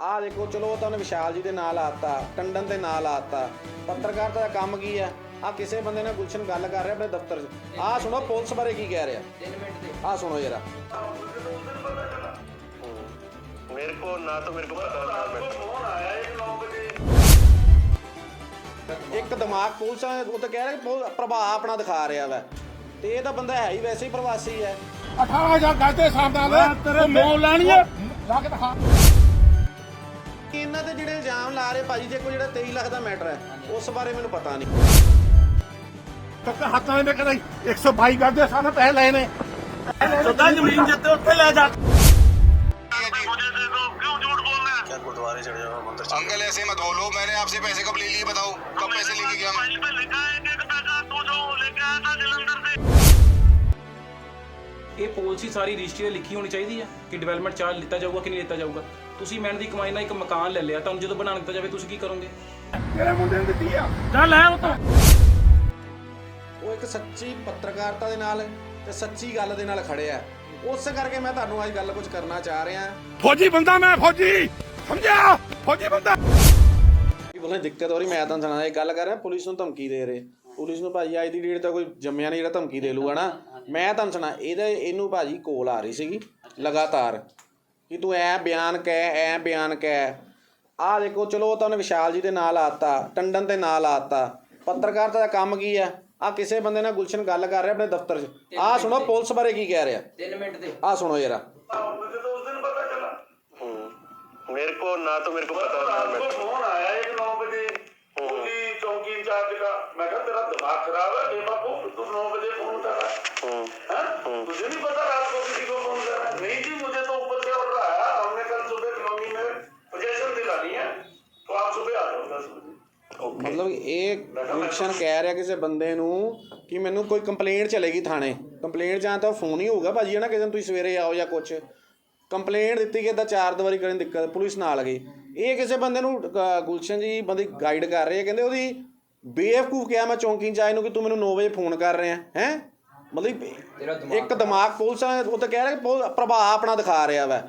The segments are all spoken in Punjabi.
ਆਹ ਦੇਖੋ ਚਲੋ ਤਾਂ ਉਹਨੇ ਵਿਸ਼ਾਲ ਜੀ ਦੇ ਨਾਲ ਆਤਾ ਟੰਡਨ ਦੇ ਨਾਲ ਆਤਾ ਪੱਤਰਕਾਰਤਾ ਦਾ ਕੰਮ ਕੀ ਆ ਆ ਕਿਸੇ ਬੰਦੇ ਨਾਲ ਗੁਲਸ਼ਨ ਗੱਲ ਕਰ ਰਿਹਾ ਆਪਣੇ ਦਫ਼ਤਰ 'ਚ ਆ ਸੁਣੋ ਪੁਲਿਸ ਬਾਰੇ ਕੀ ਕਹਿ ਰਿਹਾ 3 ਸੁਣੋ ਜਰਾ ਇੱਕ ਦਿਮਾਗ ਪੁਲਿਸ ਉਹ ਤਾਂ ਕਹਿ ਰਿਹਾ ਪ੍ਰਭਾਵ ਆਪਣਾ ਦਿਖਾ ਰਿਹਾ ਵਾ ਤੇ ਇਹ ਤਾਂ ਬੰਦਾ ਹੈ ਹੀ ਵੈਸੇ ਹੀ ਪ੍ਰਵਾਸੀ ਹੈ 18000 ਗੱਜ ਦੇ ਸਾਹਮਣੇ ਉਹ ਮੌ ਲੈਣੀ ਹੈ ਲੱਗਦਾ ਕੇ ਦਿਖਾ ਕਿ ਇਹਨਾਂ ਤੇ ਜਿਹੜੇ ਇਲਜ਼ਾਮ ਲਾ ਰਹੇ ਭਾਜੀ ਜੇ ਕੋਈ ਜਿਹੜਾ 23 ਲੱਖ ਦਾ ਮੈਟਰ ਹੈ ਉਸ ਬਾਰੇ ਮੈਨੂੰ ਪਤਾ ਨਹੀਂ ਤੱਕ ਹੱਥਾਂ ਨੇ ਕਦੇ 122 ਗਜ ਦੇ ਹਿਸਾਬ ਨਾਲ ਪੈਸੇ ਲਏ ਨੇ ਸਦਾ ਜ਼ਮੀਨ ਜਿੱਤੇ ਉੱਥੇ ਲੈ ਜਾ मुझे दे दो क्यों झूठ बोल रहे हैं क्या गुरुद्वारे चढ़ जाओ मंदिर अंकल ऐसे मत बोलो मैंने आपसे पैसे कब ले लिए बताओ कब पैसे लेके गया मैं मोबाइल पे लिखा है एक एक पैसा तू जो लेके आया था जलंधर से ਇਹ ਪਾਲਿਸੀ ਸਾਰੀ ਰਜਿਸਟਰੀ ਲਿਖੀ ਹੋਣੀ ਚਾਹੀਦੀ ਹੈ ਕਿ ਡਿਵੈਲਪਮੈਂਟ ਚਾਰਜ ਲਿੱਤਾ ਜਾਊਗਾ ਕਿ ਨਹੀਂ ਲਿੱਤਾ ਜਾਊਗਾ ਤੁਸੀਂ ਮਿਹਨਤ ਦੀ ਕਮਾਈ ਨਾਲ ਇੱਕ ਮਕਾਨ ਲੈ ਲਿਆ ਤੁਹਾਨੂੰ ਜਦੋਂ ਬਣਾ ਦਿੱਤਾ ਜਾਵੇ ਤੁਸੀਂ ਕੀ ਕਰੋਗੇ? ਤੇਰੇ ਮੁੰਡੇ ਨੇ ਦਿੱਤੀ ਆ। ਜਾ ਲੈ ਉਹ ਤੋਂ। ਉਹ ਇੱਕ ਸੱਚੀ ਪੱਤਰਕਾਰਤਾ ਦੇ ਨਾਲ ਤੇ ਸੱਚੀ ਗੱਲ ਦੇ ਨਾਲ ਖੜਿਆ ਉਸ ਕਰਕੇ ਮੈਂ ਤੁਹਾਨੂੰ ਅੱਜ ਗੱਲ ਕੁਝ ਕਰਨਾ ਚਾਹ ਰਿਹਾ। ਫੌਜੀ ਬੰਦਾ ਮੈਂ ਫੌਜੀ! ਸਮਝਿਆ? ਫੌਜੀ ਬੰਦਾ! ਕਿ ਬੋਲੇ ਦਿੱਕਤ ਹੋ ਰਹੀ ਮੈਂ ਤਾਂ ਸੁਣਾ ਇਹ ਗੱਲ ਕਰ ਰਿਹਾ ਪੁਲਿਸ ਨੂੰ ਧਮਕੀ ਦੇ ਰਹੇ। ਪੁਲਿਸ ਨੂੰ ਭਾਜੀ ਅੱਜ ਦੀ ਡੇਟ ਤਾਂ ਕੋਈ ਜੰਮਿਆ ਨਹੀਂ ਜਿਹੜਾ ਧਮਕੀ ਦੇ ਲੂਗਾ ਨਾ। ਮੈਂ ਤੁਹਾਨੂੰ ਸੁਣਾ ਇਹਦੇ ਇਹਨੂੰ ਭਾਜੀ ਕੋਲ ਆ ਰਹੀ ਸੀਗੀ ਲਗਾਤਾਰ। ਕਿ ਤੂੰ ਐ ਬਿਆਨ ਕਹਿ ਐ ਬਿਆਨ ਕਹਿ। ਆ ਦੇਖੋ ਚਲੋ ਤਾਂ ਉਹਨੇ ਵਿਸ਼ਾਲ ਜੀ ਦੇ ਨਾਲ ਆਤਾ ਟੰਡਨ ਦੇ ਨਾਲ ਆਤਾ ਪੱਤਰਕਾਰਤਾ ਦਾ ਕੰਮ ਕੀ ਆ? ਆ ਕਿਸੇ ਬੰਦੇ ਨਾਲ ਗੁਲਸ਼ਨ ਗੱਲ ਕਰ ਰਿਹਾ ਆਪਣੇ ਦਫ਼ਤਰ 'ਚ। ਆ ਸੁਣੋ ਪੁਲਿਸ ਬਾਰੇ ਕੀ ਕਹਿ ਰਿਹਾ? 3 ਮਿੰਟ ਦੇ। ਆ ਸੁਣੋ ਜਰਾ। ਮੇਰੇ ਕੋ ਨਾ ਤਾਂ ਮੇਰੇ ਕੋ ਪਤਾ ਨਾ ਮੈਂ ਫੋਨ ਆਇਆ ਇੱਕ ਮਤਲਬ ਇਹ ਗੁਲਸ਼ਨ ਕਹਿ ਰਿਹਾ ਕਿਸੇ ਬੰਦੇ ਨੂੰ ਕਿ ਮੈਨੂੰ ਕੋਈ ਕੰਪਲੇਂਟ ਚਲੇਗੀ ਥਾਣੇ। ਕੰਪਲੇਂਟ ਜਾਂ ਤਾਂ ਫੋਨ ਹੀ ਹੋਊਗਾ ਭਾਜੀ ਹੈ ਨਾ ਕਿਸੇ ਨੂੰ ਤੁਸੀਂ ਸਵੇਰੇ ਆਓ ਜਾਂ ਕੁਝ ਕੰਪਲੇਂਟ ਦਿੱਤੀ ਕਿ ਇਦਾਂ ਚਾਰ ਦੀਵਾਰੀ ਕਰਨ ਦਿੱਕਤ ਪੁਲਿਸ ਨਾਲ ਗਈ। ਇਹ ਕਿਸੇ ਬੰਦੇ ਨੂੰ ਗੁਲਸ਼ਨ ਜੀ ਬੰਦੇ ਗਾਈਡ ਕਰ ਰਹੇ ਆ ਕਹਿੰਦੇ ਉਹਦੀ ਬੇਵਕੂਫ ਕਿਹਾ ਮੈਂ ਚੌਂਕੀ ਚ ਆਏ ਨੂੰ ਕਿ ਤੂੰ ਮੈਨੂੰ 9 ਵਜੇ ਫੋਨ ਕਰ ਰਿਹਾ ਹੈ? ਮਤਲਬ ਇੱਕ ਦਿਮਾਗ ਪੁਲਿਸ ਆ, ਉਹ ਤਾਂ ਕਹਿ ਰਿਹਾ ਕਿ ਪ੍ਰਭਾਵ ਆਪਣਾ ਦਿਖਾ ਰਿਹਾ ਵਾ।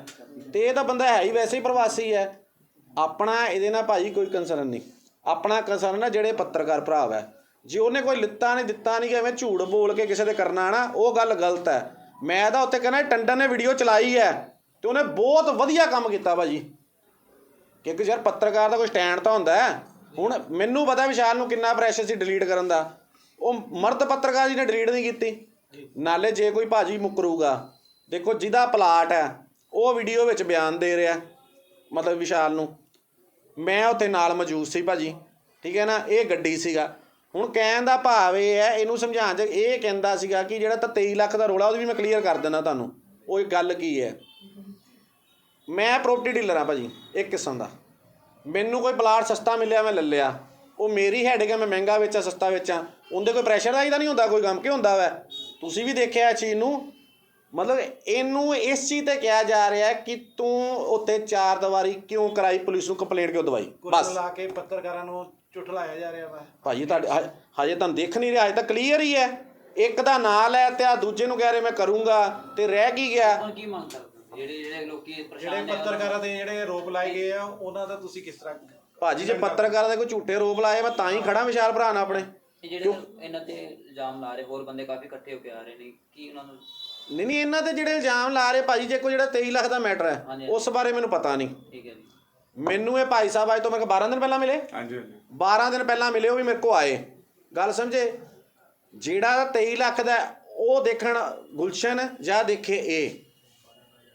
ਤੇ ਇਹ ਤਾਂ ਬੰਦਾ ਹੈ ਹੀ ਵੈਸੇ ਹੀ ਪ੍ਰਵਾਸੀ ਹੈ। ਆਪਣਾ ਇਹਦੇ ਨਾਲ ਭਾਜੀ ਕੋਈ ਕੰਸਰਨ ਨਹੀਂ। ਆਪਣਾ ਕੰਸਰਨ ਨਾ ਜਿਹੜੇ ਪੱਤਰਕਾਰ ਭਰਾ ਹੈ ਜੇ ਉਹਨੇ ਕੋਈ ਲਿੱਤਾ ਨਹੀਂ, ਦਿੱਤਾ ਨਹੀਂ ਕਿ ਐਵੇਂ ਝੂਠ ਬੋਲ ਕੇ ਕਿਸੇ ਦੇ ਕਰਨਾ ਨਾ, ਉਹ ਗੱਲ ਗਲਤ ਹੈ। ਮੈਂ ਤਾਂ ਉੱਤੇ ਕਹਿੰਦਾ ਟੰਡਨ ਨੇ ਵੀਡੀਓ ਚਲਾਈ ਹੈ ਤੇ ਉਹਨੇ ਬਹੁਤ ਵਧੀਆ ਕੰਮ ਕੀਤਾ ਭਾਜੀ। ਕਿਉਂਕਿ ਯਾਰ ਪੱਤਰਕਾਰ ਦਾ ਕੋਈ ਸਟੈਂਡ ਤਾਂ ਹੁੰਦਾ ਹੈ। ਹੁਣ ਮੈਨੂੰ ਪਤਾ ਵਿਸ਼ਾਲ ਨੂੰ ਕਿੰਨਾ ਪ੍ਰੈਸ਼ਰ ਸੀ ਡਿਲੀਟ ਕਰਨ ਦਾ। ਉਹ ਮਰਦ ਪੱਤਰਕਾਰ ਜੀ ਨੇ ਡਿਲੀਟ ਨਹੀਂ ਕੀਤੀ। ਨਾਲੇ ਜੇ ਕੋਈ ਭਾਜੀ ਮੁਕਰੂਗਾ, ਦੇਖੋ ਜਿਹਦਾ ਪਲਾਟ ਹੈ, ਉਹ ਵੀਡੀਓ ਵਿੱਚ ਬਿਆਨ ਦੇ ਰਿਹਾ, ਮਤਲਬ ਵਿਸ਼ਾਲ ਨੂੰ। ਮੈਂ ਉੱਥੇ ਨਾਲ ਮੌਜੂਦ ਸੀ ਭਾਜੀ, ਠੀਕ ਹੈ ਨਾ, ਇਹ ਗੱਡੀ ਸੀਗਾ। ਹੁਣ ਕਹਿਣ ਦਾ ਭਾਵ ਇਹ ਹੈ, ਇਹਨੂੰ ਸਮਝਾਉਣ ਚ ਇਹ ਕਹਿੰਦਾ ਸੀਗਾ ਕਿ ਜਿਹੜਾ ਤਾਂ 23 ਲੱਖ ਦਾ ਰੋਲਾ ਉਹ ਵੀ ਮੈਂ ਕਲੀਅਰ ਕਰ ਦਿੰਦਾ ਤੁਹਾਨੂੰ, ਉਹ ਇੱਕ ਗੱਲ ਕੀ ਹੈ। ਮੈਂ ਪ੍ਰੋਪਰਟੀ ਡੀਲਰ ਆ ਭਾਜੀ, ਇੱਕ ਕਿਸਮ ਦਾ। ਮੈਨੂੰ ਕੋਈ ਪਲਾਟ ਸਸਤਾ ਮਿਲਿਆ, ਮੈਂ ਲੈ ਲਿਆ। ਉਹ ਮੇਰੀ ਹੈਡਿੰਗ ਹੈ, ਮੈਂ ਮਹਿੰਗਾ ਵੇਚਾਂ ਸਸਤਾ ਵੇਚਾਂ ਉਹਦੇ ਕੋਈ ਪ੍ਰੈਸ਼ਰ ਦਾ ਹੀ ਤਾਂ ਨਹੀਂ ਹੁੰਦਾ, ਕੋਈ ਕੰਮ ਕਿ ਹੁੰਦਾ ਵੈ? ਤੁਸੀਂ ਵੀ ਦੇਖਿਆ ਇਹ ਚੀਜ਼ ਨੂੰ ਮਤਲਬ ਇਹਨੂੰ ਇਸ ਚੀਜ਼ ਤੇ ਕਿਹਾ ਜਾ ਰਿਹਾ ਕਿ ਤੂੰ ਉੱਤੇ ਚਾਰ ਦੀਵਾਰੀ ਕਿਉਂ ਕਰਾਈ? ਪੁਲਿਸ ਨੂੰ ਕੰਪਲੇਂਟ ਕਿਉਂ ਦਵਾਈ? ਬਸ। ਲਾ ਕੇ ਪੱਤਰਕਾਰਾਂ ਨੂੰ ਝੁਠਲਾਇਆ ਜਾ ਰਿਹਾ ਵਾ। ਭਾਜੀ ਤੁਹਾਡੇ ਹਜੇ ਤੁਹਾਨੂੰ ਦੇਖ ਨਹੀਂ ਰਿਹਾ ਹਜੇ ਤਾਂ ਕਲੀਅਰ ਹੀ ਹੈ। ਇੱਕ ਦਾ ਨਾਂ ਲੈ ਤੇ ਆ ਦੂਜੇ ਨੂੰ ਕਹਿ ਰਹੇ ਮੈਂ ਕਰੂੰਗਾ ਤੇ ਰਹਿ ਕੀ ਗਿਆ? ਹੁਣ ਕੀ ਮੰਗ ਕਰਦੇ? ਜਿਹੜੇ ਜਿਹੜੇ ਲੋਕੀ ਜਿਹੜੇ ਪਰੇਸ਼ਾਨ ਨੇ ਪੱਤਰਕਾਰਾਂ ਤੇ ਜਿਹੜੇ ਆਰੋਪ ਲਾਏ ਗਏ ਆ ਉਹਨਾਂ ਦਾ ਤੁਸੀਂ ਕਿਸ ਤਰ੍ਹਾਂ ਭਾਜੀ ਜੇ ਪੱਤਰਕਾਰਾਂ ਦੇ ਕੋਈ ਝੂਠੇ ਰੋਪ ਲਾਏ ਮੈਂ ਤਾਂ ਹੀ ਖੜਾ ਵਿਸ਼ਾਲ ਭਰਾ ਨਾਲ ਆਪਣੇ। ਇਹ ਜਿਹੜੇ ਇਹਨਾਂ ਤੇ ਇਲਜ਼ਾਮ ਲਾ ਰਹੇ ਹੋਰ ਬੰਦੇ ਕਾਫੀ ਇਕੱਠੇ ਹੋ ਕੇ ਆ ਰਹੇ ਨੇ ਕੀ ਉਹਨਾਂ ਨੂੰ ਨਹੀਂ ਨਹੀਂ ਇਹਨਾਂ ਤੇ ਜਿਹੜੇ ਇਲਜ਼ਾਮ ਲਾ ਰਹੇ ਭਾਜੀ ਜੇ ਕੋਈ ਜਿਹੜਾ 23 ਲੱਖ ਦਾ ਮੈਟਰ ਹੈ ਹਾਂਜੀ। ਉਸ ਬਾਰੇ ਮੈਨੂੰ ਪਤਾ ਨਹੀਂ। ਠੀਕ ਹੈ ਜੀ। ਮੈਨੂੰ ਇਹ ਭਾਈ ਸਾਹਿਬ ਅੱਜ ਤੋਂ ਮੇਰੇ ਕੋਲ 12 ਦਿਨ ਪਹਿਲਾਂ ਮਿਲੇ? ਹਾਂਜੀ ਹਾਂਜੀ। 12 ਦਿਨ ਪਹਿਲਾਂ ਮਿਲੇ ਉਹ ਵੀ ਮੇਰੇ ਕੋਲ ਆਏ। ਗੱਲ ਸਮਝੇ? ਜਿਹੜਾ 23 ਲੱਖ ਦਾ ਹੈ, ਉਹ ਦੇਖਣ ਗੁਲਸ਼ਨ ਜਾਂ ਦੇਖੇ ਇਹ।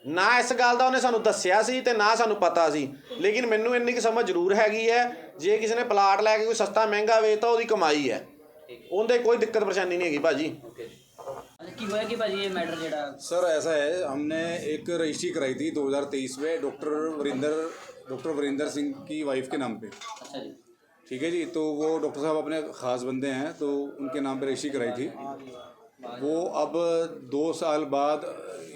ਨਾ ਇਸ ਗੱਲ ਦਾ ਉਹਨੇ ਸਾਨੂੰ ਦੱਸਿਆ ਸੀ ਤੇ ਨਾ ਸਾਨੂੰ ਪਤਾ ਸੀ। ਲੇਕਿਨ ਮੈਨੂੰ ਇੰਨੀ ਕੁ ਸਮਝ ਜ਼ਰੂਰ ਹੈਗੀ ਹੈ ਜੇ ਕਿਸੇ ਨੇ ਪਲਾਟ ਲੈ ਕੇ ਕੋਈ ਸਸਤਾ ਮਹਿੰਗਾ ਵੇਚਤਾ ਉਹਦੀ ਕਮਾਈ ਹੈ। ਉਹਦੇ ਕੋਈ ਦਿੱਕਤ ਪਰੇਸ਼ਾਨੀ ਨਹੀਂ ਹੈਗੀ ਭਾਜੀ। ਓਕੇ ਜੀ। ਕੀ ਹੋਇਆ ਕਿ ਭਾਜੀ ਇਹ ਮੈਟਰ ਜਿਹੜਾ सर ऐसा है हमने एक रजिस्ट्री कराई थी 2023 में डॉक्टर वरिंदर डॉक्टर वरिंदर सिंह की वाइफ के नाम पे ਅੱਛਾ ਜੀ ठीक है जी तो वो डॉक्टर साहब अपने ख़ास बंदे हैं तो उनके नाम पे रजिस्ट्री कराई थी वो अब दो साल बाद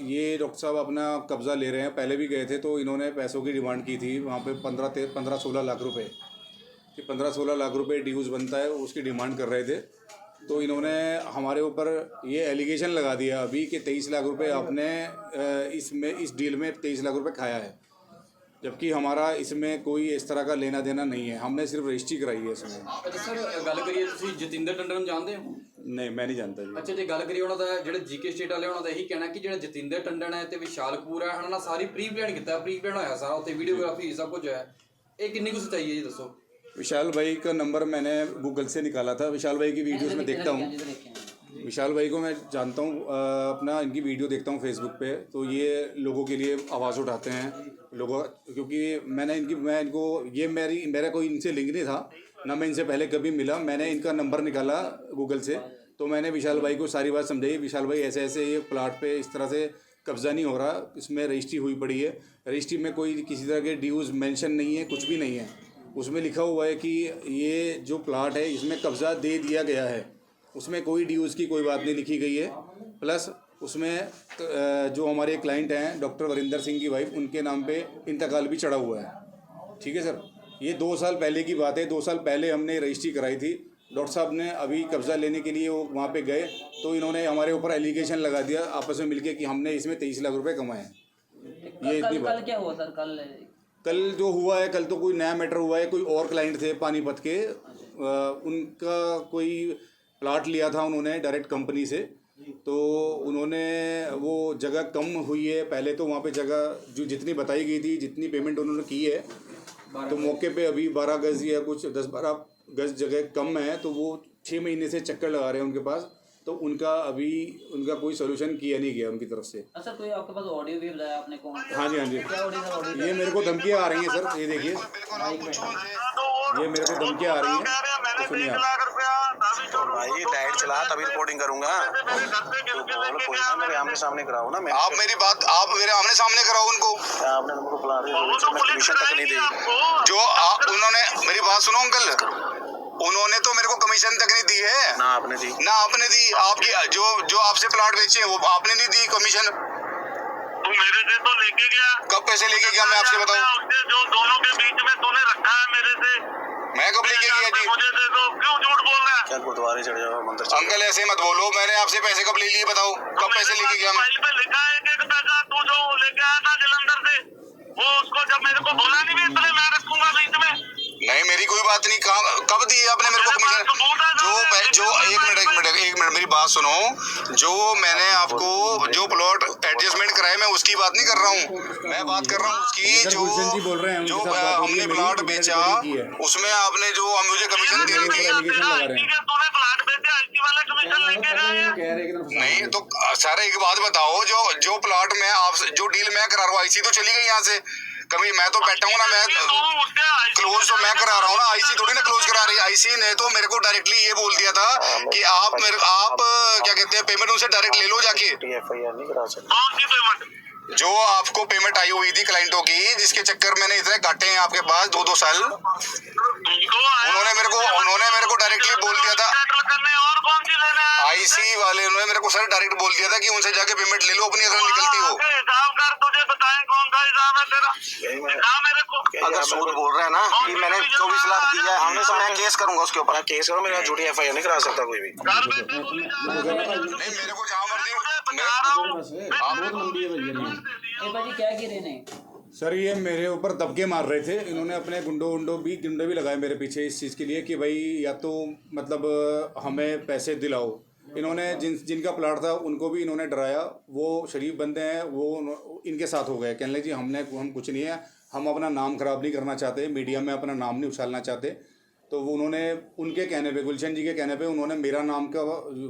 ये डॉक्टर साहब अपना कब्ज़ा ले रहे हैं पहले भी गए थे तो इन्होंने पैसों की डिमांड की थी वहाँ पे पंद्रह ते पंद्रह सोलह लाख रुपए कि पंद्रह सोलह लाख रुपए ड्यूज़ बनता है उसकी डिमांड कर रहे थे तो इन्होंने हमारे ऊपर ये एलिगेशन लगा दिया अभी कि तेईस लाख रुपए आपने अ, इसमें इस डील में तेईस लाख रुपए खाया है जबकि हमारा इसमें कोई इस तरह का लेना देना नहीं है हमने सिर्फ रजिस्ट्री कराई है इसमें ਅੱਛਾ ਸਰ ਗੱਲ ਕਰੀਏ ਤੁਸੀਂ ਜਤਿੰਦਰ ਟੰਡਨ ਨੂੰ ਜਾਣਦੇ ਹੋ नहीं मैं नहीं जानता जी ਅੱਛਾ ਜੇ ਗੱਲ ਕਰੀਏ ਉਹਨਾਂ ਦਾ ਜਿਹੜੇ ਜੀਕੇ ਸਟੇਟ ਵਾਲੇ ਉਹਨਾਂ ਦਾ ਇਹੀ ਕਹਿਣਾ ਕਿ ਜਿਹੜਾ ਜਤਿੰਦਰ ਟੰਡਨ ਹੈ ਤੇ ਵਿਸ਼ਾਲ ਕਪੂਰ ਹੈ ਉਹਨਾਂ ਨਾਲ ਸਾਰੀ ਪ੍ਰੀ ਪਲਾਨ ਕੀਤਾ ਪ੍ਰੀ ਪਲਾਨ ਹੋਇਆ ਸਾਰਾ ਉੱਥੇ ਵੀਡੀਓਗ੍ਰਾਫੀ ਸਭ ਕੁਝ ਹੈ ਇਹ ਕਿੰਨੀ ਕੁ ਸੱਚਾਈ ਹੈ ਜੀ ਦੱਸੋ विशाल भाई का नंबर मैंने गूगल से निकाला था। विशाल भाई की वीडियोस में देखता हूँ। विशाल भाई को मैं जानता हूँ अपना इनकी वीडियो देखता हूँ फेसबुक पे। तो ये लोगों के लिए आवाज़ उठाते हैं। लोगों क्योंकि मैंने इनकी मैं इनको ये मेरी मेरा कोई इनसे लिंक नहीं था। ना मैं इनसे पहले कभी मिला। मैंने इनका नंबर निकाला गूगल से। तो मैंने विशाल भाई को सारी बात समझाई। विशाल भाई ऐसे ऐसे ये प्लाट पे इस तरह से कब्ज़ा नहीं हो रहा। इसमें रजिस्ट्री हुई पड़ी है। रजिस्ट्री में कोई किसी तरह के ड्यूज़ मेंशन नहीं है कुछ भी नहीं है। उसमें लिखा हुआ है कि ये जो प्लाट है इसमें कब्ज़ा दे दिया गया है। उसमें कोई ड्यूज़ की कोई बात नहीं लिखी गई है। प्लस उसमें जो हमारे क्लाइंट हैं डॉक्टर वरिंदर सिंह की वाइफ उनके नाम पे इंतकाल भी चढ़ा हुआ है। ठीक है सर ये दो साल पहले की बात है। दो साल पहले हमने रजिस्ट्री कराई थी। डॉक्टर साहब ने अभी कब्ज़ा लेने के लिए वो वहाँ पे गए तो इन्होंने हमारे ऊपर एलिगेशन लगा दिया आपस में मिलके कि हमने इसमें तेईस लाख रुपए कमाए हैं। ये इतनी बात क्या हुआ सर? कल कल जो हुआ है कल तो कोई नया मैटर हुआ है कोई और क्लाइंट थे पानीपत के अ, उनका कोई प्लाट लिया था उन्होंने डायरेक्ट कंपनी से। तो उन्होंने वो जगह कम हुई है पहले तो वहाँ पे जगह जो जितनी बताई गई थी जितनी पेमेंट उन्होंने की है तो मौके पे अभी बारह गज या कुछ दस बारह गज जगह कम है तो वो छः महीने से चक्कर लगा रहे हैं उनके पास। तो उनका अभी उनका कोई सोल्यूशन किया नहीं गया उनकी तरफ़ से। अच्छा कोई आपके पास ऑडियो भी बताया आपने कौन? हाँ जी हाँ जी। ये मेरे को धमकियाँ आ रही हैं सर ये देखिए। ये मेरे को धमकियाँ आ रही हैं। तो सुनिए आप। भाई लाइट चला तभी रिपोर्टिंग करूँगा। तो बोल कोई ना मेरे आमने सामने कराओ ना आप मेरी बात आप मेरे आमने सामने कराओ उनको। आपने तुमको बुला रहे कमीशन तक नहीं दी। जो आप उन्होंने मेरी बात सुनो अंकल। उन्होंने तो मेरे को कमीशन तक नहीं दी है। ना आपने दी। ना आपने दी। आपकी जो जो आपसे प्लॉट बेचे वो आपने नहीं दी कमीशन तू मेरे से तो लेके गया। कब पैसे लेके गया? मैं आपसे बताऊँ। जो दोनों के बीच में तूने रखा है मेरे से। मैं कब लेके गया जी? मुझे दे दो। क्यों झूठ बोल रहा है? क्या गुरुद्वारे चढ़ जाओ मंदिर अंकल ऐसे मत बोलो। मैंने आपसे पैसे कब ले लिए बताओ। कब पैसे लेके गया मैं? फ़ाइल पे लिखा है एक एक पैसा। तू जो लेके आया था जलंधर से वो उसको जब मेरे को बोला नहीं भी इसलिए मैं रखूँगा बीच में। नहीं मेरी कोई बात नहीं। कहाँ कब दी आपने मेरे को कमीशन जो जो एक मिनट एक मिनट एक मिनट मेरी बात सुनो। जो मैंने आपको जो प्लॉट एडजस्टमेंट कराए मैं उसकी बात नहीं कर रहा हूँ। मैं बात कर रहा हूँ उसकी जो जी हमने प्लॉट बेचा। उसमें आपने जो मुझे कमीशन दी थी रहे हैं नहीं तो सर एक बात बताओ जो जो प्लॉट में आप जो डील मैं करा रहा हूँ आईसी तो चली गई यहाँ से। कभी मैं तो बैठा हूँ ना मैं तू क्लोज तो मैं करा रहा हूँ ना आईसी थोड़ी ना क्लोज करा रही आईसी ने तो मेरे को डायरेक्टली ये बोल दिया था कि आप मेरे आप क्या कहते हैं पेमेंट उनसे डायरेक्ट ले लो जाके। कौन सी पेमेंट जो आपको पेमेंट आई हुई थी क्लाइंटों की जिसके चक्कर मैंने इतने काटे हैं आपके पास दो दो साल उन्होंने मेरे को उन्होंने मेरे को डायरेक्टली बोल दिया लेना आईसी वाले उन्होंने मेरे को सर डायरेक्ट बोल दिया था कि उनसे जाके पेमेंट ले लो अपनी अगर निकलती हो। आके कर तुझे बताएँ कौन सा हिसाब है तेरा? दिखा मेरे को। अगर सूद बोल रहे हैं ना कि मैंने चौबीस लाख दिया है हमने तो मैं केस करूँगा उसके ऊपर। केस करो मेरा झूठी एफ़ नहीं करा सकता कोई भी। है। नहीं मेरे को जहाँ मर्ज़ी हूँ। है क्या गिरे ने सर ये मेरे ऊपर दबके मार रहे थे। इन्होंने अपने गुंडो उंडो भी गुंडे भी लगाए मेरे पीछे इस चीज़ के लिए कि भाई या तो मतलब हमें पैसे दिलाओ। इन्होंने जिन, जिनका प्लाट था, उनको भी इन्होंने डराया। वो शरीफ बंदे हैं, वो इनके साथ हो गए। कहने लगे, जी, हमने, हम कुछ नहीं है। हम अपना नाम खराब नहीं करना चाहते। मीडिया में अपना नाम नहीं उछालना चाहते। तो वो उन्होंने, उनके कहने पे, गुलशन जी के कहने पे उन्होंने मेरा नाम का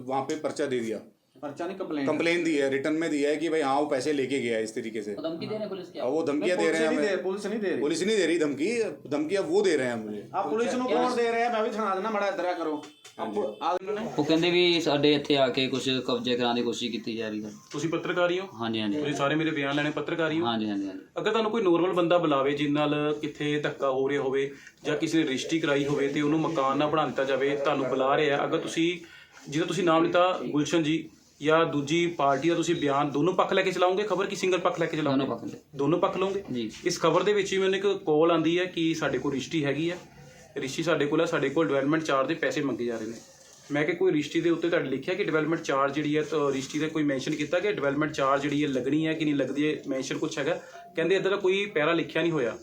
वहाँ पे पर्चा दे दिया। पर्चा नहीं कंप्लेंट कंप्लेन दी है रिटर्न में दिया है कि भाई हाँ वो पैसे लेके गया है इस तरीके से तो धमकी दे रहे पुलिस की अब वो धमकियां दे रहे हैं हमें पुलिस नहीं दे रही पुलिस नहीं दे रही धमकी धमकी अब वो दे रहे हैं मुझे ਆ ਪੁਲਿਸ ਨੂੰ ਕੌਣ ਦੇ ਰਿਹਾ ਮੈਂ ਵੀ ਸੁਣਾ ਦੇਣਾ ਮੜਾ ਇਧਰ ਕਰੋ ਆਪ ਆ ਉਹ ਕਹਿੰਦੇ ਵੀ ਸਾਡੇ ਇੱਥੇ ਆ ਕੇ ਕੁਝ ਕਬਜ਼ੇ ਕਰਾਉਣ ਦੀ ਕੋਸ਼ਿਸ਼ ਕੀਤੀ ਜਾ ਰਹੀ ਹੈ ਤੁਸੀਂ ਪੱਤਰਕਾਰ ਹੀ ਹੋ ਹਾਂਜੀ ਹਾਂਜੀ ਤੁਸੀਂ ਸਾਰੇ ਮੇਰੇ ਬਿਆਨ ਲੈਣੇ ਪੱਤਰਕਾਰ ਹੀ ਹੋ ਹਾਂਜੀ ਹਾਂਜੀ ਹਾਂਜੀ ਅਗਰ ਤੁਹਾਨੂੰ ਕੋਈ ਨੋਰਮਲ ਬੰਦਾ ਬੁਲਾਵੇ ਜਿਸ ਨਾਲ ਕਿੱਥੇ ਧੱਕਾ ਹੋ ਰਿਹਾ ਹੋਵੇ ਜਾਂ ਕਿਸੇ ਨੇ ਰਜਿਸਟਰੀ ਕਰਾਈ ਹੋਵੇ ਤੇ ਉਹਨੂੰ ਮਕਾਨ ਨਾ ਬਣਾ ਦਿੱਤਾ ਜਾਵੇ ਤੁਹਾਨੂੰ ਬੁਲਾ ਰਿਹਾ ਅਗਰ ਤੁਸੀਂ ਜਿਹਦਾ ਤੁਸੀਂ ਨਾਮ ਲਿੱਤਾ ਗੁਲਸ਼ਨ ਜੀ ਜਾਂ ਦੂਜੀ ਪਾਰਟੀ ਦਾ ਤੁਸੀਂ ਬਿਆਨ ਦੋਨੋਂ ਪੱਖ ਲੈ ਕੇ ਚਲਾਓਗੇ? ਖਬਰ ਕੀ ਸਿੰਗਲ ਪੱਖ ਲੈ ਕੇ ਚਲਾਓਗੇ? ਦੋਨੋਂ ਪੱਖ ਲੈ। ਦੋਨੋਂ ਪੱਖ ਲਓਗੇ? ਜੀ। ਇਸ ਖਬਰ ਦੇ ਵਿੱਚ ਹੀ ਮੈਨੂੰ ਇੱਕ ਕਾਲ ਆਂਦੀ ਹੈ ਕਿ ਸਾਡੇ ਕੋਲ ਰਜਿਸਟਰੀ ਹੈਗੀ ਹੈ ਰਜਿਸਟਰੀ ਸਾਡੇ ਕੋਲ ਹੈ ਸਾਡੇ ਕੋਲ ਡਿਵੈਲਪਮੈਂਟ ਚਾਰਜ ਦੇ ਪੈਸੇ ਮੰਗੇ ਜਾ ਰਹੇ ਨੇ। ਮੈਂ ਕਿ ਕੋਈ ਰਜਿਸਟਰੀ ਦੇ ਉੱਤੇ ਤੁਹਾਡੇ ਲਿਖਿਆ ਕਿ ਡਿਵੈਲਪਮੈਂਟ ਚਾਰਜ ਜਿਹੜੀ ਹੈ ਤਾਂ ਰਜਿਸਟਰੀ ਦੇ ਕੋਈ ਮੈਂਸ਼ਨ ਕੀਤਾ ਕਿ ਡਿਵੈਲਪਮੈਂਟ ਚਾਰਜ ਜਿਹੜੀ ਹੈ ਲੱਗਣੀ ਹੈ ਕਿ ਨਹੀਂ ਲੱਗਦੀ ਹੈ? ਮੈਂਸ਼ਨ ਕੁਛ ਹੈਗਾ? ਕਹਿੰਦੇ ਇਦਾਂ ਦਾ ਕੋਈ ਪੈਰਾ ਲਿਖਿਆ ਨਹੀਂ ਹੋਇਆ।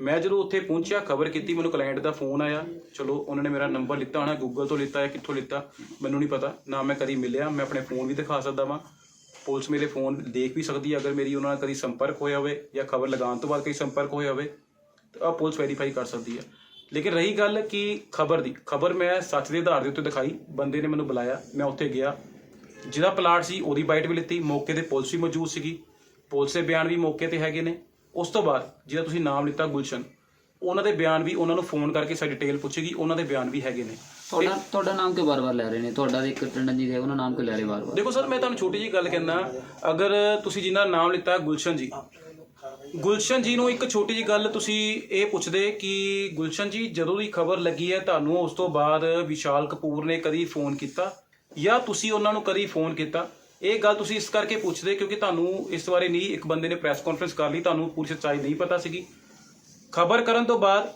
ਮੈਂ ਜਦੋਂ ਉੱਥੇ ਪਹੁੰਚਿਆ, ਖਬਰ ਕੀਤੀ, ਮੈਨੂੰ ਕਲਾਇੰਟ ਦਾ ਫੋਨ ਆਇਆ। ਚਲੋ, ਉਹਨਾਂ ਨੇ ਮੇਰਾ ਨੰਬਰ ਲਿੱਤਾ ਹੋਣਾ ਗੂਗਲ ਤੋਂ ਲਿੱਤਾ ਹੈ, ਕਿੱਥੋਂ ਲਿੱਤਾ? ਮੈਨੂੰ ਨਹੀਂ ਪਤਾ। ਨਾ ਮੈਂ ਕਦੀ ਮਿਲਿਆ, ਮੈਂ ਆਪਣੇ ਫੋਨ ਵੀ ਦਿਖਾ ਸਕਦਾ ਵਾਂ। ਪੁਲਿਸ ਮੇਰੇ ਫੋਨ ਦੇਖ ਵੀ ਸਕਦੀ ਹੈ, ਅਗਰ ਮੇਰੀ ਉਹਨਾਂ ਨਾਲ ਕਦੀ ਸੰਪਰਕ ਹੋਇਆ ਹੋਵੇ ਜਾਂ ਖਬਰ ਲਗਾਉਣ ਤੋਂ ਬਾਅਦ ਕਈ ਸੰਪਰਕ ਹੋਇਆ ਹੋਵੇ, ਤਾਂ ਆਹ ਪੁਲਿਸ ਵੈਰੀਫਾਈ ਕਰ ਸਕਦੀ ਹੈ। ਲੇਕਿਨ ਰਹੀ ਗੱਲ ਕਿ ਖਬਰ ਦੀ, ਖਬਰ ਮੈਂ ਸੱਚ ਦੇ ਆਧਾਰ ਦੇ ਉੱਤੇ ਦਿਖਾਈ, ਬੰਦੇ ਨੇ ਮੈਨੂੰ ਬੁਲਾਇਆ, ਮੈਂ ਉੱਥੇ ਗਿਆ। ਜਿਹਦਾ ਪਲਾਟ ਸੀ, ਉਹਦੀ ਬਾਈਟ ਵੀ ਲਿੱਤੀ, ਮੌਕੇ ਤੇ ਪੁਲਿਸ ਵੀ ਮੌਜੂਦ ਸੀਗੀ। ਪੁਲਿਸ ਦੇ ਬਿਆਨ ਵੀ ਮੌਕੇ ਤੇ ਹੈਗੇ ਨੇ। ਉਸ ਤੋਂ ਬਾਅਦ ਜਿਹਦਾ ਤੁਸੀਂ ਨਾਮ ਲਿੱਤਾ ਗੁਲਸ਼ਨ ਉਹਨਾਂ ਦੇ ਬਿਆਨ ਵੀ ਉਹਨਾਂ ਨੂੰ ਫੋਨ ਕਰਕੇ ਸਾਡੀ ਡਿਟੇਲ ਪੁੱਛੇਗੀ ਉਹਨਾਂ ਦੇ ਬਿਆਨ ਵੀ ਹੈਗੇ ਨੇ। ਤੁਹਾਡਾ ਤੁਹਾਡਾ ਨਾਮ ਕਿਉਂ ਬਾਰ-ਬਾਰ ਲੈ ਰਹੇ ਨੇ? ਤੁਹਾਡਾ ਤੇ ਇੱਕ ਟੰਡਨ ਜੀ ਹੈ ਉਹਨਾਂ ਨਾਮ ਕਿਉਂ ਲੈ ਰਹੇ ਬਾਰ-ਬਾਰ ਦੇਖੋ ਸਰ ਮੈਂ ਤੁਹਾਨੂੰ ਛੋਟੀ ਜੀ ਗੱਲ ਕਹਿੰਦਾ ਅਗਰ ਤੁਸੀਂ ਜਿਨ੍ਹਾਂ ਦਾ ਨਾਮ ਲਿੱਤਾ ਗੁਲਸ਼ਨ ਜੀ ਗੁਲਸ਼ਨ ਜੀ ਨੂੰ ਇੱਕ ਛੋਟੀ ਜੀ ਗੱਲ ਤੁਸੀਂ ਇਹ ਪੁੱਛਦੇ ਕਿ ਗੁਲਸ਼ਨ ਜੀ ਜਦੋਂ ਦੀ ਖਬਰ ਲੱਗੀ ਹੈ ਤੁਹਾਨੂੰ ਉਸ ਤੋਂ ਬਾਅਦ ਵਿਸ਼ਾਲ ਕਪੂਰ ਨੇ ਕਦੀ ਫੋਨ ਕੀਤਾ ਜਾਂ ਤੁਸੀਂ ਉਹਨਾਂ ਨੂੰ ਕਦੀ ਫੋਨ ਕੀਤਾ? ਇਹ ਗੱਲ ਤੁਸੀਂ ਇਸ ਕਰਕੇ ਪੁੱਛਦੇ ਕਿਉਂਕਿ ਤੁਹਾਨੂੰ ਇਸ ਬਾਰੇ ਨਹੀਂ, ਇੱਕ ਬੰਦੇ ਨੇ ਪ੍ਰੈਸ ਕਾਨਫਰੰਸ ਕਰ ਲਈ, ਤੁਹਾਨੂੰ ਪੂਰੀ ਸੱਚਾਈ ਨਹੀਂ ਪਤਾ ਸੀਗੀ। ਖਬਰ ਕਰਨ ਤੋਂ ਬਾਅਦ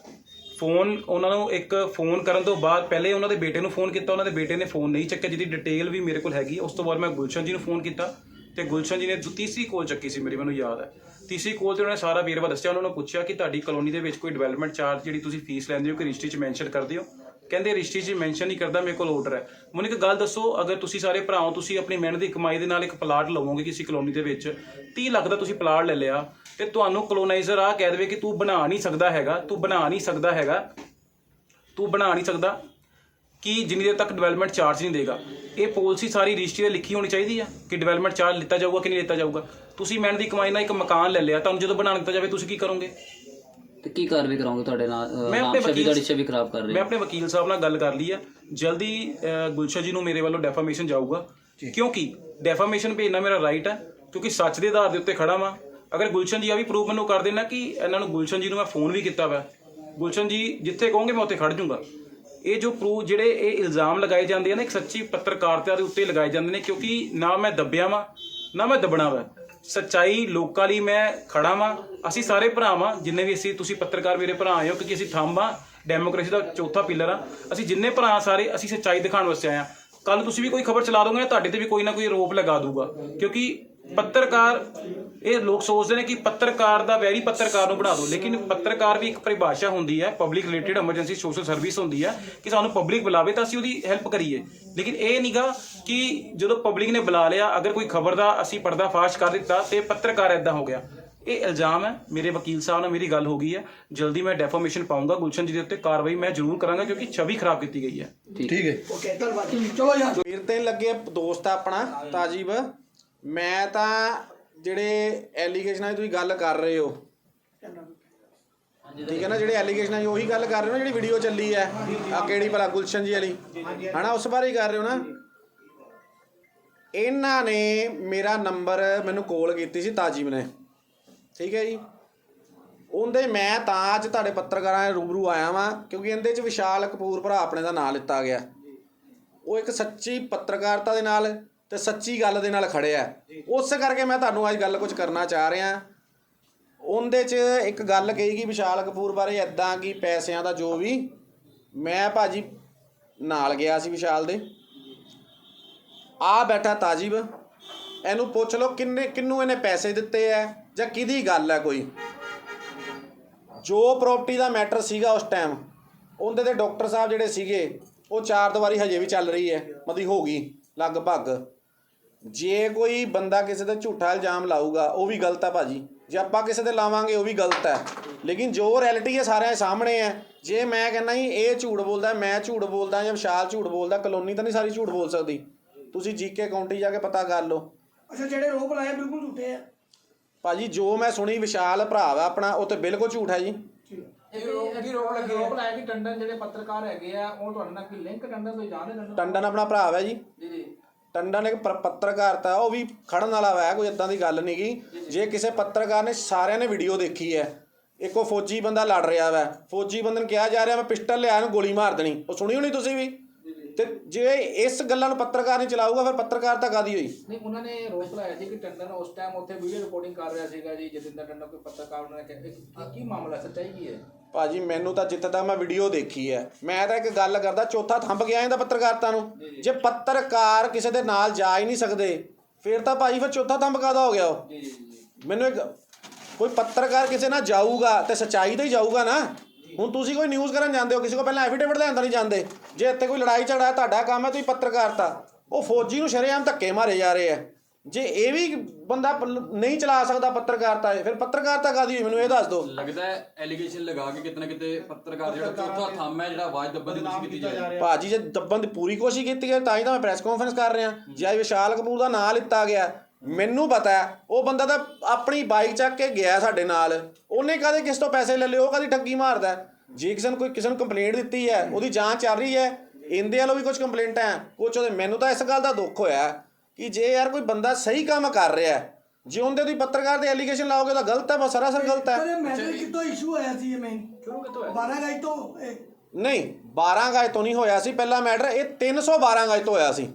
ਫੋਨ ਉਹਨਾਂ ਨੂੰ ਇੱਕ ਫੋਨ ਕਰਨ ਤੋਂ ਬਾਅਦ ਪਹਿਲੇ ਉਹਨਾਂ ਦੇ ਬੇਟੇ ਨੂੰ ਫੋਨ ਕੀਤਾ, ਉਹਨਾਂ ਦੇ ਬੇਟੇ ਨੇ ਫੋਨ ਨਹੀਂ ਚੱਕਿਆ, ਜਿਹਦੀ ਡਿਟੇਲ ਵੀ ਮੇਰੇ ਕੋਲ ਹੈਗੀ। ਉਸ ਤੋਂ ਬਾਅਦ ਮੈਂ ਗੁਲਸ਼ਨ ਜੀ ਨੂੰ ਫੋਨ ਕੀਤਾ ਤੇ ਗੁਲਸ਼ਨ ਜੀ ਨੇ ਦੂ- ਤੀਸਰੀ ਕੋਲ ਚੱਕੀ ਸੀ ਮੇਰੀ, ਮੈਨੂੰ ਯਾਦ ਹੈ। ਤੀਸਰੀ ਕੋਲ ਤੇ ਉਹਨਾਂ ਨੇ ਸਾਰਾ ਵੇਰਵਾ ਦੱਸਿਆ, ਉਹਨਾਂ ਨੂੰ ਪੁੱਛਿਆ ਕਿ ਤੁਹਾਡੀ ਕਲੋਨੀ ਦੇ ਵਿੱਚ ਕੋਈ ਡਿਵੈਲਪਮੈਂਟ ਚਾਰਜ ਜਿਹੜੀ ਤੁਸੀਂ ਫੀਸ ਲੈਂਦੇ ਹੋ, ਕਿ ਰਜਿਸਟਰੀ 'ਚ ਮੈਂਸ਼ਨ ਕਰਦੇ ਹੋ? ਕਹਿੰਦੇ ਰਜਿਸਟਰੀ 'ਚ ਮੈਂਸ਼ਨ ਨਹੀਂ ਕਰਦਾ ਮੇਰੇ ਕੋਲ ਆਰਡਰ ਹੈ। ਮੈਨੂੰ ਇੱਕ ਗੱਲ ਦੱਸੋ, ਅਗਰ ਤੁਸੀਂ ਸਾਰੇ ਭਰਾਓ, ਤੁਸੀਂ ਆਪਣੀ ਮਿਹਨਤ ਦੀ ਕਮਾਈ ਦੇ ਨਾਲ ਇੱਕ ਪਲਾਟ ਲਵੋਗੇ ਕਿਸੇ ਕਲੋਨੀ ਦੇ ਵਿੱਚ 30 ਲੱਖ ਦਾ ਤੁਸੀਂ ਪਲਾਟ ਲੈ ਲਿਆ ਤੇ ਤੁਹਾਨੂੰ ਕਲੋਨਾਈਜ਼ਰ ਆ ਕਹਿ ਦੇਵੇ ਕਿ ਤੂੰ ਬਣਾ ਨਹੀਂ ਸਕਦਾ ਹੈਗਾ, ਤੂੰ ਬਣਾ ਨਹੀਂ ਸਕਦਾ ਹੈਗਾ, ਤੂੰ ਬਣਾ ਨਹੀਂ ਸਕਦਾ, ਕਿ ਜਿੰਨੀ ਦੇਰ ਤੱਕ ਡਿਵੈਲਪਮੈਂਟ ਚਾਰਜ ਨਹੀਂ ਦੇਗਾ। ਇਹ ਪਾਲਿਸੀ ਸਾਰੀ ਰਜਿਸਟਰੀ ਤੇ ਲਿਖੀ ਹੋਣੀ ਚਾਹੀਦੀ ਆ ਕਿ ਡਿਵੈਲਪਮੈਂਟ ਚਾਰਜ ਲਿੱਤਾ ਜਾਊਗਾ ਕਿ ਨਹੀਂ ਲਿੱਤਾ ਜਾਊਗਾ। ਤੁਸੀਂ ਮਿਹਨਤ ਦੀ ਕਮਾਈ ਨਾਲ ਇੱਕ ਮਕਾਨ ਲੈ ਲਿਆ, ਤੁਹਾਨੂੰ ਜਦੋਂ ਬਣਾਉਣ ਦਿੱਤਾ ਜਾਵੇ, ਤੁਸੀਂ ਕੀ ਕਰੋਗੇ? ਤੇ ਕੀ ਕਾਰਵਾਈ ਕਰਾਉਂਗੇ ਤੁਹਾਡੇ ਨਾਲ? ਮੈਂ ਆਪਣੇ ਵਕੀਲ ਤੁਹਾਡੀ ਛਵੀ ਖਰਾਬ ਕਰ ਰਹੇ ਮੈਂ ਆਪਣੇ ਵਕੀਲ ਸਾਹਿਬ ਨਾਲ ਗੱਲ ਕਰ ਲਈ ਆ। ਜਲਦੀ ਅਹ, ਗੁਲਸ਼ਨ ਜੀ ਨੂੰ ਮੇਰੇ ਵੱਲੋਂ ਡੈਫਾਮੇਸ਼ਨ ਜਾਊਗਾ। ਕਿਉਂਕਿ ਡੈਫਾਮੇਸ਼ਨ ਭੇਜਣਾ ਮੇਰਾ ਰਾਈਟ ਹੈ ਕਿਉਂਕਿ ਸੱਚ ਦੇ ਆਧਾਰ ਦੇ ਉੱਤੇ ਖੜਾ ਵਾਂ। ਅਗਰ ਗੁਲਸ਼ਨ ਜੀ ਆ ਵੀ ਪ੍ਰੂਫ ਮੈਨੂੰ ਕਰ ਦੇਣਾ ਕਿ ਇਹਨਾਂ ਨੂੰ ਗੁਲਸ਼ਨ ਜੀ ਨੂੰ ਮੈਂ ਫੋਨ ਵੀ ਕੀਤਾ ਵਾ। ਗੁਲਸ਼ਨ ਜੀ ਜਿੱਥੇ ਕਹੋਗੇ ਮੈਂ ਉੱਥੇ ਖੜ ਜਾਊਂਗਾ ਇਹ ਜੋ ਪ੍ਰੂਫ ਜਿਹੜੇ ਇਹ ਇਲਜ਼ਾਮ ਲਗਾਏ ਜਾਂਦੇ ਆ ਨਾ ਇੱਕ ਸੱਚੀ ਪੱਤਰਕਾਰਤਾ ਦੇ ਉੱਤੇ ਲਗਾਏ ਜਾਂਦੇ ਨੇ ਕਿਉਂਕਿ ਨਾ ਮੈਂ ਦੱਬਿਆ ਵਾਂ ਨਾ ਮੈਂ ਦਬਣਾ ਵਾ। ਸੱਚਾਈ ਲੋਕਾਂ ਲਈ ਮੈਂ ਖੜਾ ਵਾਂ। ਅਸੀਂ ਸਾਰੇ ਭਰਾ ਵਾਂ, ਜਿੰਨੇ ਵੀ ਅਸੀਂ, ਤੁਸੀਂ ਪੱਤਰਕਾਰ ਮੇਰੇ ਭਰਾ ਆਏ ਹੋ, ਕਿਉਂਕਿ ਅਸੀਂ ਥੰਮ ਆ ਡੈਮੋਕ੍ਰੇਸੀ ਦਾ ਚੌਥਾ ਪਿਲਰ ਆ ਅਸੀਂ ਜਿੰਨੇ ਭਰਾ ਸਾਰੇ, ਅਸੀਂ ਸੱਚਾਈ ਦਿਖਾਉਣ ਵਾਸਤੇ ਆਏ ਆ ਕੱਲ ਤੁਸੀਂ ਵੀ ਕੋਈ ਖਬਰ ਚਲਾ ਦੋਗੇ ਤੁਹਾਡੇ ਤੇ ਵੀ ਕੋਈ ਨਾ ਕੋਈ ਆਰੋਪ ਲਗਾ ਦੂਗਾ। ਕਿਉਂਕਿ ਪੱਤਰਕਾਰ ਇਹ ਲੋਕ ਸੋਚਦੇ ਨੇ ਕਿ ਪੱਤਰਕਾਰ ਦਾ ਵੈਰੀ ਪੱਤਰਕਾਰ ਨੂੰ ਬਣਾ ਦਿਓ ਲੇਕਿਨ ਪੱਤਰਕਾਰ ਵੀ ਇੱਕ ਪਰਿਭਾਸ਼ਾ ਹੁੰਦੀ ਹੈ public related emergency social service ਹੁੰਦੀ ਹੈ ਕਿ ਸਾਨੂੰ ਪਬਲਿਕ ਬੁਲਾਵੇ ਤਾਂ ਅਸੀਂ ਉਹਦੀ ਹੈਲਪ ਕਰੀਏ। ਲੇਕਿਨ ਇਹ ਨਹੀਂਗਾ ਕਿ ਜਦੋਂ ਪਬਲਿਕ ਨੇ ਬੁਲਾ ਲਿਆ ਅਗਰ ਕੋਈ ਖਬਰ ਦਾ ਅਸੀਂ ਪਰਦਾ ਫਾਸ਼ ਕਰ ਦਿੱਤਾ ਤੇ ਪੱਤਰਕਾਰ ਐਦਾਂ ਹੋ ਗਿਆ। ਇਹ ਇਲਜ਼ਾਮ ਹੈ ਮੇਰੇ ਵਕੀਲ ਸਾਹਿਬ ਨਾਲ ਮੇਰੀ ਗੱਲ ਹੋ ਗਈ ਹੈ। ਜਲਦੀ ਮੈਂ ਡੈਫਾਮੇਸ਼ਨ ਪਾਉਂਗਾ ਗੁਲਸ਼ਨ ਜੀ ਦੇ ਉੱਤੇ ਕਾਰਵਾਈ ਮੈਂ ਜ਼ਰੂਰ ਕਰਾਂਗਾ ਕਿਉਂਕਿ ਛਵੀ ਖਰਾਬ ਕੀਤੀ ਗਈ ਹੈ। ਵੀਰ ਤੇ ਲੱਗੇ ਦੋਸਤ ਆਪਣਾ ਤਾਜੀਬ। ਮੈਂ ਤਾਂ ਜਿਹੜੇ ਐਲੀਗੇਸ਼ਨਾਂ ਦੀ ਤੁਸੀਂ ਗੱਲ ਕਰ ਰਹੇ ਹੋ। ਠੀਕ ਹੈ ਨਾ? ਜਿਹੜੇ ਐਲੀਗੇਸ਼ਨਾਂ ਦੀ ਉਹੀ ਗੱਲ ਕਰ ਰਹੇ ਹੋ ਨਾ ਜਿਹੜੀ ਵੀਡੀਓ ਚੱਲੀ ਹੈ। ਆ ਕਿਹੜੀ ਭਲਾ ਗੁਲਸ਼ਨ ਜੀ ਵਾਲੀ। ਹਨਾ? ਉਸ ਬਾਰੇ ਹੀ ਕਰ ਰਹੇ ਹੋ ਨਾ। ਇਹਨਾਂ ਨੇ ਮੇਰਾ ਨੰਬਰ ਮੈਨੂੰ ਕਾਲ ਕੀਤੀ ਸੀ ਤਾਜੀਬ ਨੇ ਠੀਕ ਹੈ ਜੀ? ਉਹਦੇ ਮੈਂ ਤਾਂ ਅੱਜ ਤੁਹਾਡੇ ਪੱਤਰਕਾਰਾਂ ਦੇ ਰੂਬਰੂ ਆਇਆ ਵਾਂ, ਕਿਉਂਕਿ ਇਹਦੇ ਚ ਵਿਸ਼ਾਲ ਕਪੂਰ ਭਰਾ ਆਪਣੇ ਦਾ ਨਾਂ ਲਿੱਤਾ ਗਿਆ। ਉਹ ਇੱਕ ਸੱਚੀ ਪੱਤਰਕਾਰਤਾ ਦੇ ਨਾਲ ਤੇ ਸੱਚੀ ਗੱਲ ਦੇ ਨਾਲ ਖੜਿਆ ਉਸ ਕਰਕੇ ਮੈਂ ਤੁਹਾਨੂੰ ਅੱਜ ਗੱਲ ਕੁਝ ਕਰਨਾ ਚਾਹ ਰਿਹਾ। ਉਹਦੇ 'ਚ ਇੱਕ ਗੱਲ ਕਹੀ ਗਈ ਵਿਸ਼ਾਲ ਕਪੂਰ ਬਾਰੇ ਐਦਾਂ ਕਿ ਪੈਸਿਆਂ ਦਾ ਜੋ ਵੀ। ਮੈਂ ਭਾਜੀ ਨਾਲ ਗਿਆ ਸੀ ਵਿਸ਼ਾਲ ਦੇ। ਆ ਬੈਠਾ ਤਾਜੀਬ। ਇਹਨੂੰ ਪੁੱਛ ਲਓ ਕਿੰਨੇ ਕਿੰਨੂੰ ਇਹਨੇ ਪੈਸੇ ਦਿੱਤੇ ਐ ਜਾਂ ਕਿਹਦੀ ਗੱਲ ਹੈ ਕੋਈ। ਜੋ ਪ੍ਰਾਪਰਟੀ ਦਾ ਮੈਟਰ ਸੀਗਾ ਉਸ ਟਾਈਮ ਉਹਦੇ ਤੇ ਡਾਕਟਰ ਸਾਹਿਬ ਜਿਹੜੇ ਸੀਗੇ, ਉਹ ਚਾਰ ਦੀਵਾਰੀ ਹਜੇ ਵੀ ਚੱਲ ਰਹੀ ਹੈ, ਮਤਲਬ ਹੋ ਗਈ, ਲਗਭਗ। ਜੇ ਕੋਈ ਬੰਦਾ ਕਿਸੇ ਤੇ ਝੂਠਾ ਇਲਜ਼ਾਮ ਲਾਊਗਾ ਉਹ ਵੀ ਗਲਤ ਹੈ ਭਾਜੀ। ਜੇ ਆਪਾਂ ਕਿਸੇ ਤੇ ਲਾਵਾਂਗੇ ਉਹ ਵੀ ਗਲਤ ਹੈ ਲੇਕਿਨ ਜੋ ਰਿਐਲਿਟੀ ਹੈ ਸਾਰਿਆਂ ਦੇ ਸਾਹਮਣੇ ਹੈ ਜੇ ਮੈਂ ਕਹਿੰਦਾ ਜੀ ਇਹ ਝੂਠ ਬੋਲਦਾ ਮੈਂ ਝੂਠ ਬੋਲਦਾ ਜਾਂ ਵਿਸ਼ਾਲ ਝੂਠ ਬੋਲਦਾ ਕਲੋਨੀ ਤਾਂ ਨਹੀਂ ਸਾਰੀ ਝੂਠ ਬੋਲ ਸਕਦੀ। ਤੁਸੀਂ ਜੀਕੇ ਕਾਉਂਟੀ ਜਾ ਕੇ ਪਤਾ ਕਰ ਲਓ। ਅੱਛਾ ਜਿਹੜੇ ਰੋਪ ਲਾਏ ਬਿਲਕੁਲ ਝੂਠੇ ਆ। ਭਾਜੀ ਜੋ ਮੈਂ ਸੁਣੀ ਵਿਸ਼ਾਲ ਭਰਾ ਵਾ ਆਪਣਾ ਉਹ ਤੇ ਬਿਲਕੁਲ ਝੂਠ ਹੈ ਜੀ। ਲੱਗੇ ਰੋਕ ਲਾਇਆ ਕਿ ਟੰਡਨ ਜਿਹੜੇ ਪੱਤਰਕਾਰ ਹੈਗੇ ਆ ਉਹ ਤੁਹਾਡੇ ਨਾਲ ਕੀ ਲਿੰਕ ਟੰਡਨ ਤੋਂ ਜਾਣਦੇ ਟੰਡਨ ਟੰਡਨ ਆਪਣਾ ਭਰਾ ਵਾ ਜੀ। ਜੀ ਜੀ। ਟੰਡਨ ਇੱਕ ਪ- ਪੱਤਰਕਾਰਤਾ ਉਹ ਵੀ ਖੜਨ ਵਾਲਾ ਵਾ, ਕੋਈ ਇਦਾਂ ਦੀ ਗੱਲ ਨਹੀਂਗੀ ਜੇ ਕਿਸੇ ਪੱਤਰਕਾਰ ਨੇ ਸਾਰਿਆਂ ਨੇ ਵੀਡੀਓ ਦੇਖੀ ਹੈ, ਇੱਕੋ ਫੌਜੀ ਬੰਦਾ ਲੜ ਰਿਹਾ ਵਾ। ਫੌਜੀ ਬੰਦੇ ਨੂੰ ਕਿਹਾ ਜਾ ਰਿਹਾ, ਮੈਂ ਪਿਸਟਲ ਲਿਆ ਇਹਨੂੰ ਗੋਲੀ ਮਾਰ ਦੇਣੀ। ਉਹ ਸੁਣੀ ਹੋਣੀ ਤੁਸੀਂ ਵੀ? ਤੇ ਜੇ ਇਸ ਗੱਲਾਂ ਨੂੰ ਪੱਤਰਕਾਰ ਨਹੀਂ ਚਲਾਊਗਾ, ਫਿਰ ਪੱਤਰਕਾਰਤਾ ਕਾਦੀ ਹੋਈ? ਨਹੀਂ, ਉਹਨਾਂ ਨੇ ਰੋਪ ਲਾਇਆ ਸੀ ਕਿ ਟੰਡਨ ਉਸ ਟਾਈਮ ਉੱਥੇ ਵੀਡੀਓ ਰਿਪੋਰਟਿੰਗ ਕਰ ਰਿਹਾ ਸੀਗਾ ਜੀ, ਜਤਿੰਦਰ ਟੰਡਨ ਕੋਈ ਪੱਤਰਕਾਰ ਉਹਨਾਂ ਨੇ ਕਿਹਾ। ਕੀ- ਕੀ ਮਾਮਲਾ, ਸੱਚਾਈ ਕੀ ਹੈ? ਭਾਜੀ ਮੈਨੂੰ ਤਾਂ ਜਿੱਥੇ ਤੱਕ ਮੈਂ ਵੀਡੀਓ ਦੇਖੀ ਹੈ ਮੈਂ ਤਾਂ ਇੱਕ ਗੱਲ ਕਰਦਾ ਚੌਥਾ ਥੰਬ ਗਿਆ ਇਹਦਾ ਪੱਤਰਕਾਰਤਾ ਨੂੰ। ਜੇ ਪੱਤਰਕਾਰ ਕਿਸੇ ਦੇ ਨਾਲ ਜਾ ਹੀ ਨਹੀਂ ਸਕਦੇ ਫਿਰ ਤਾਂ ਭਾਜੀ ਫਿਰ ਚੌਥਾ ਥੰਬ ਕਾਦਾ ਹੋ ਗਿਆ ਉਹ? ਮੈਨੂੰ ਇੱਕ ਕੋਈ ਪੱਤਰਕਾਰ ਕਿਸੇ ਨਾਲ ਜਾਊਗਾ ਤੇ ਸੱਚਾਈ ਤੇ ਹੀ ਜਾਊਗਾ ਨਾ? ਹੁਣ ਤੁਸੀਂ ਕੋਈ ਨਿਊਜ਼ ਕਰਨ ਜਾਂਦੇ ਹੋ ਕਿਸੇ ਕੋ ਪਹਿਲਾਂ ਐਫੀਡੇਵਿਟ ਲੈਣ ਤਾਂ ਨਹੀਂ ਜਾਂਦੇ। ਜੇ ਇੱਥੇ ਕੋਈ ਲੜਾਈ ਝਗੜਾ ਹੈ, ਤੁਹਾਡਾ ਕੰਮ ਹੈ ਤੁਸੀਂ ਪੱਤਰਕਾਰਤਾ। ਉਹ ਫੌਜੀ ਨੂੰ ਸ਼ਰੇਆਮ ਧੱਕੇ ਮਾਰੇ ਜਾ ਰਹੇ ਆ। ਜੇ ਇਹ ਵੀ ਬੰਦਾ ਨਹੀਂ ਚਲਾ ਸਕਦਾ ਪੱਤਰਕਾਰਤਾ ਫਿਰ ਪੱਤਰਕਾਰਤਾ ਕਾਦੀ ਹੋਈ? ਮੈਨੂੰ ਇਹ ਦੱਸ ਦਿਓ। ਲੱਗਦਾ ਹੈ ਐਲੀਗੇਸ਼ਨ ਲਗਾ ਕੇ ਕਿਤੇ ਨਾ ਕਿਤੇ ਪੱਤਰਕਾਰ ਜਿਹੜਾ ਚੌਥਾ ਥੰਮ ਹੈ ਜਿਹੜਾ ਆਵਾਜ਼ ਦੱਬਣ ਦੀ ਕੋਸ਼ਿਸ਼ ਕੀਤੀ ਜਾ ਰਹੀ। ਹੈ ਭਾਜੀ ਜੇ ਦੱਬਣ ਦੀ ਪੂਰੀ ਕੋਸ਼ਿਸ਼ ਕੀਤੀ ਗਈ ਤਾਂ ਹੀ ਤਾਂ ਮੈਂ ਪ੍ਰੈਸ ਕਾਨਫਰੰਸ ਕਰ ਰਿਹਾ। ਜੇ ਵਿਸ਼ਾਲ ਕਪੂਰ ਦਾ ਨਾਂ ਲਿੱਤਾ ਗਿਆ ਮੈਨੂੰ ਪਤਾ ਹੈ ਉਹ ਬੰਦਾ ਤਾਂ ਆਪਣੀ ਬਾਈਕ ਚੱਕ ਕੇ ਗਿਆ ਸਾਡੇ ਨਾਲ। ਉਹਨੇ ਕਦੇ ਕਿਸ ਤੋਂ ਪੈਸੇ ਲੈ ਲਏ ਉਹ ਕਦੀ ਠੱਗੀ ਮਾਰਦਾ। ਜੇ ਕਿਸੇ ਨੂੰ ਕੋਈ ਕਿਸੇ ਨੂੰ ਕੰਪਲੇਂਟ ਦਿੱਤੀ ਹੈ ਉਹਦੀ ਜਾਂਚ ਚੱਲ ਰਹੀ ਹੈ ਇਹਦੇ ਵੱਲੋਂ ਵੀ ਕੁਝ ਕੰਪਲੇਂਟਾਂ ਹੈ। ਕੁਝ ਉਹਦੇ ਮੈਨੂੰ ਤਾਂ ਇਸ ਗੱਲ ਦਾ ਦੁੱਖ ਹੋਇਆ। ਕਿ ਜੇ ਯਾਰ ਕੋਈ ਬੰਦਾ ਸਹੀ ਕੰਮ ਕਰ ਰਿਹਾ ਹੈ, ਜੇ ਉਹਦੇ ਤੁਸੀਂ ਪੱਤਰਕਾਰ ਤੇ ਐਲੀਗੇਸ਼ਨ ਲਾਓਗੇ ਤਾਂ ਗਲਤ ਹੈ ਬਸ ਸਰਾਸਰ ਗਲਤ ਹੈ। ਪਰ ਇਹ ਮੈਟਰ ਕਿਤੋਂ ਇਸ਼ੂ ਹੋਇਆ ਸੀ ਇਹ ਮੇਨ ਸ਼ੁਰੂ ਕਿੱਥੋਂ ਹੋਇਆ 12 ਗਾਈ ਤੋਂ ਇਹ। ਨਹੀਂ 12 ਗਜ ਤੋਂ ਨਹੀਂ ਹੋਇਆ ਸੀ ਪਹਿਲਾ ਮੈਟਰ ਇਹ 312 ਗਜ ਤੋਂ ਹੋਇਆ ਸੀ।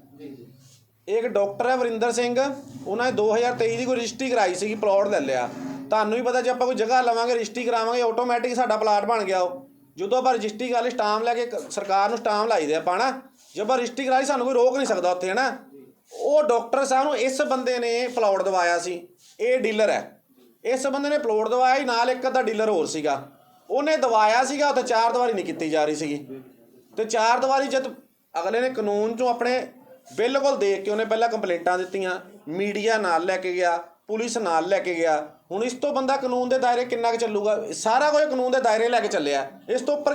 ਇੱਕ ਡਾਕਟਰ ਹੈ ਵਰਿੰਦਰ ਸਿੰਘ ਉਹਨਾਂ ਨੇ 2023 ਦੀ ਕੋਈ ਰਜਿਸਟਰੀ ਕਰਾਈ ਸੀਗੀ ਪਲਾਟ ਲੈ ਲਿਆ। ਤੁਹਾਨੂੰ ਵੀ ਪਤਾ ਜੇ ਆਪਾਂ ਕੋਈ ਜਗ੍ਹਾ ਲਵਾਂਗੇ ਰਜਿਸਟਰੀ ਕਰਾਵਾਂਗੇ ਆਟੋਮੈਟਿਕ ਸਾਡਾ ਪਲਾਟ ਬਣ ਗਿਆ ਉਹ। ਜਦੋਂ ਆਪਾਂ ਰਜਿਸਟਰੀ ਕਰ ਲਈ ਸਟਾਮ ਲੈ ਕੇ ਕ- ਸਰਕਾਰ ਨੂੰ ਸਟਾਮ ਲਾਈਦੇ ਆਪਾਂ ਨਾ ਜੇ ਆਪਾਂ ਰਜਿਸਟਰੀ ਕਰਾਈ ਸਾਨੂੰ ਕੋਈ ਰੋਕ ਨਹੀਂ ਸਕਦਾ ਉੱਥੇ ਹੈ ਨਾ ਉਹ ਡਾਕਟਰ ਸਾਹਿਬ ਨੂੰ ਇਸ ਬੰਦੇ ਨੇ ਪਲਾਟ ਦਵਾਇਆ ਸੀ, ਇਹ ਡੀਲਰ ਹੈ। ਇਸ ਬੰਦੇ ਨੇ ਪਲਾਟ ਦਵਾਇਆ ਸੀ, ਨਾਲ ਇੱਕ ਅੱਧਾ ਡੀਲਰ ਹੋਰ ਸੀਗਾ। ਉਹਨੇ ਦਵਾਇਆ ਸੀਗਾ ਉੱਥੇ ਚਾਰ ਦੀਵਾਰੀ ਨਹੀਂ ਕੀਤੀ ਜਾ ਰਹੀ ਸੀਗੀ। ਤੇ ਚਾਰ ਦੀਵਾਰੀ ਜਦ ਅਗਲੇ ਨੇ ਕਾਨੂੰਨ ਚੋਂ ਆਪਣੇ ਬਿਲਕੁਲ ਦੇਖ ਕੇ ਉਹਨੇ ਪਹਿਲਾਂ ਕੰਪਲੇਂਟਾਂ ਦਿੱਤੀਆਂ, ਮੀਡੀਆ ਨਾਲ ਲੈ ਕੇ ਗਿਆ, ਪੁਲਿਸ ਨਾਲ ਲੈ ਕੇ ਗਿਆ। ਹੁਣ ਇਸ ਤੋਂ ਬੰਦਾ ਕਾਨੂੰਨ ਦੇ ਦਾਇਰੇ ਕਿੰਨਾ ਕੁ ਚੱਲੂਗਾ? ਸਾਰਾ ਕੁਝ ਕਾਨੂੰਨ ਦੇ ਦਾਇਰੇ ਲੈ ਕੇ ਚੱਲਿਆ। ਇਸ ਤੋਂ ਉੱਪਰ